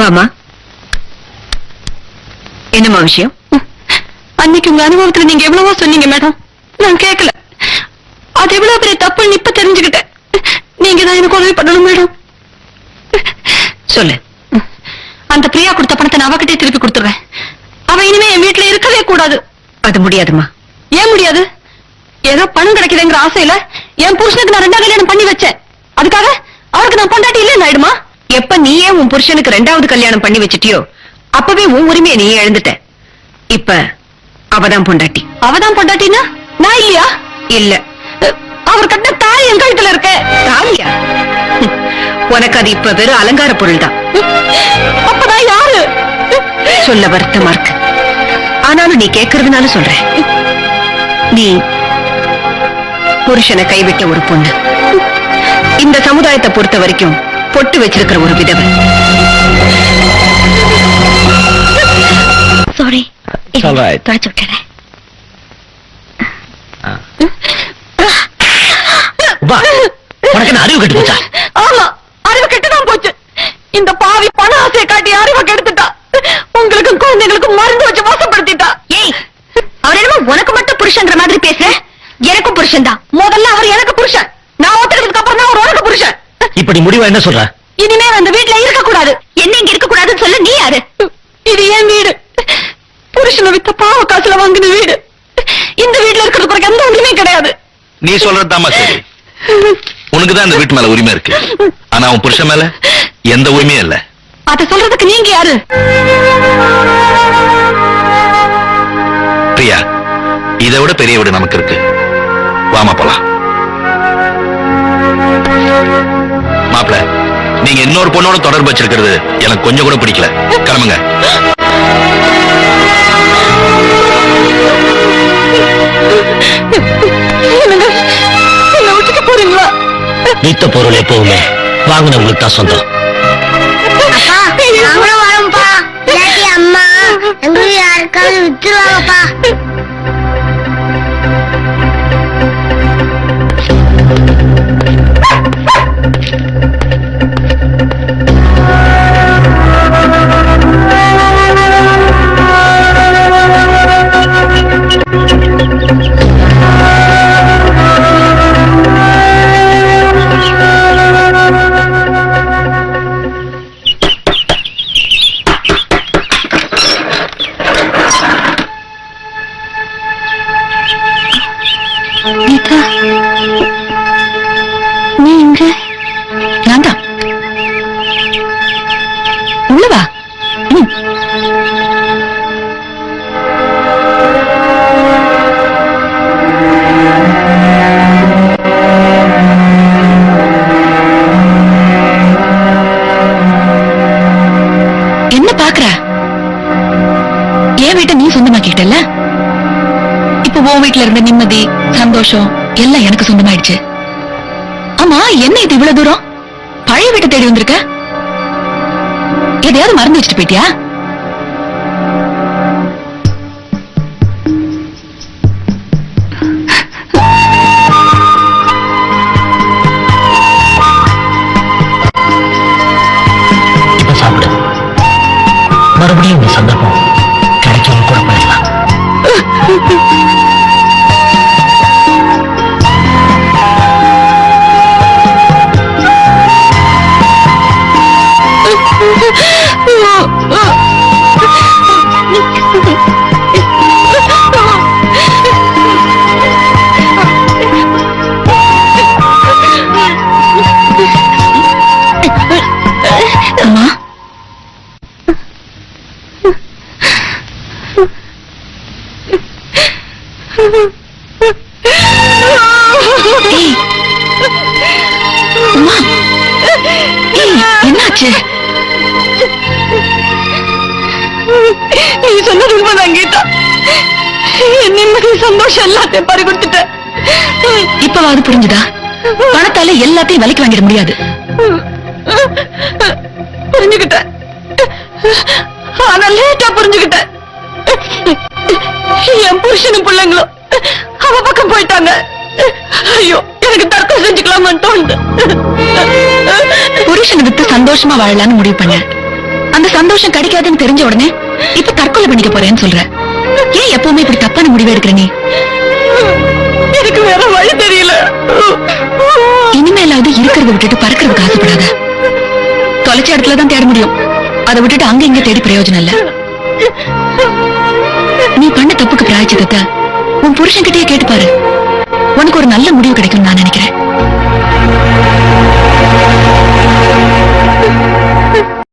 வாமா. என்னம்மா விஷயம்? அன்னைக்கு உங்க அனுபவத்துல நீங்க எவ்வளவோ சொன்னீங்க மேடம். நான் கேட்கல அது எவ்வளவு பெரிய தப்புன்னு இப்ப தெரிஞ்சுக்கிட்டேன். நீங்க தான் எனக்கு உதவி பண்ணணும் மேடம். சொல்லு. அந்த பிரியா கொடுத்த பணத்தை நான் அவகிட்டே திருப்பி கொடுத்துருவேன் அவ இனிமே என் வீட்டுல இருக்கவே கூடாது. அது முடியாதுமா ஏன் முடியாது? ஏதோ பணம் கிடைக்குதுங்கிற ஆசையில என் புருஷனுக்கு நான் ரெண்டாவது கல்யாணம் பண்ணி வச்சேன். அதுக்காக அவருக்கு நான் பொண்டாட்டி இல்லைன்னு ஆயிடுமா? எப்ப நீயே உன் புருஷனுக்கு ரெண்டாவது கல்யாணம் பண்ணி வச்சிட்டியோ அப்பவே உன் உரிமையை நீயே எழுந்துட்ட இப்ப அவதான் பொண்டாட்டி. அவதான் பொண்டாட்டினா? நான் இல்லையா? இல்ல. அவர் கட்ட தாய் என் கழுத்துல இருக்க. தாலியா உனக்கு அது இப்ப வெறும் அலங்கார பொருள் தான் அப்ப நான் யாரு? சொல்ல வருத்தமா இருக்கு. ஆனாலும் நீ கேக்குறதுனால சொல்றேன். நீ புருஷனை கைவிட்ட ஒரு பொண்ணு. இந்த சமுதாயத்தை பொறுத்த வரைக்கும் பொட்டு வச்சிருக்கிற ஒரு விதவை. சாரி. தொடச்சு விட்டுறேன் உனக்கு அறிவு கட்டு போச்சா? ஆமா. அறிவு கெட்டுதான் போச்சு. இந்த பாவி பண ஆசையை காட்டி அறிவை கெடுத்துட்டா. உங்களுக்கும் குழந்தைங்களுக்கும் மருந்து வச்சு மோசப்படுத்திட்டா ஏய் அவர் என்னமோ உனக்கு மட்டும் புருஷன்ற மாதிரி பேசுற? எனக்கும் புருஷன் தான் முதல்ல அவர் எனக்கு புருஷன் நான் ஒத்துக்கிறதுக்கு அப்புறம் தான் அவர் உனக்கு புருஷன் இப்ப நீ முடிவா என்ன சொல்ற? இனிமே அந்த வீட்டுல இருக்க கூடாது என்ன இங்க இருக்க கூடாதுன்னு சொல்ல நீ யாரு? இது என் வீடு. புருஷனை வித்த பாவ காசுல வாங்கின வீடு. இந்த வீட்டுல இருக்கிறதுக்கு உனக்கு எந்த உரிமையும் கிடையாது. நீ சொல்றதுதாம்மா சரி. உனக்கு தான் இந்த வீட்டு மேல உரிமை இருக்கு. ஆனா உன் புருஷன் மேல எந்த உரிமையும் இல்ல. அத சொல்றதுக்கு நீங்க யாரு? பிரியா இதை விட பெரிய வீடு நமக்கு இருக்கு. வாமா போலாம். நீங்க இன்னொரு பொண்ணோட தொடர்பு வச்சிருக்கிறது. எனக்கு கொஞ்சம் கூட பிடிக்கல. கிளம்புங்க. வித்த பொருள் எப்பவுமே வாங்கினவங்களுக்கு தான் சொந்தம். அம்மா எங்க யாருக்காவது வித்துருவாங்கப்பா. உன் வீட்டுல இருந்த நிம்மதி சந்தோஷம் எல்லாம் எனக்கு சொந்தமாயிடுச்சு. ஆமா என்ன இது இவ்வளவு தூரம்? பழைய வீட்டை தேடி வந்திருக்க? எதையாவது மறந்து வச்சுட்டு போயிட்டியா? என்னாச்சு? நீ சொன்னது உண்மைதான் கீதா. என் நிம்மதி சந்தோஷம் எல்லாத்தையும் பறி கொடுத்துட்டேன். இப்பவாவது புரிஞ்சுதா? பணத்தால எல்லாத்தையும் விலைக்கு வாங்கிட முடியாது. புரிஞ்சுக்கிட்டேன். ஆனா லேட்டா புரிஞ்சுக்கிட்டேன். போயிட்டாங்க ஐயோ எனக்கு தற்கொலை செஞ்சுக்கலாமான்னு தோணுது புருஷனை விட்டு சந்தோஷமா வாழலாம்னு முடிவு பண்ணேன் அந்த சந்தோஷம் கிடைக்காதுன்னு தெரிஞ்ச உடனே இப்ப தற்கொலை பண்ணிக்க போறேன்னு சொல்ற. ஏன் எப்பவுமே இப்படி தப்பான முடிவு எடுக்கிற நீ? எனக்கு வேற வழி தெரியல. இனிமேலாவது இருக்கிறத விட்டுட்டு பறக்கிறதுக்கு ஆசைப்படாத. தொலைச்ச இடத்துல தான் தேட முடியும். அதை விட்டுட்டு அங்க இங்க தேடி பிரயோஜனம் இல்ல. நீ பண்ண தப்புக்கு பிராய்ச்சிதத்தை உன் புருஷன்கிட்டயே கேட்டு பாரு. உனக்கு ஒரு நல்ல முடிவு கிடைக்கும் நான் நினைக்கிறேன்.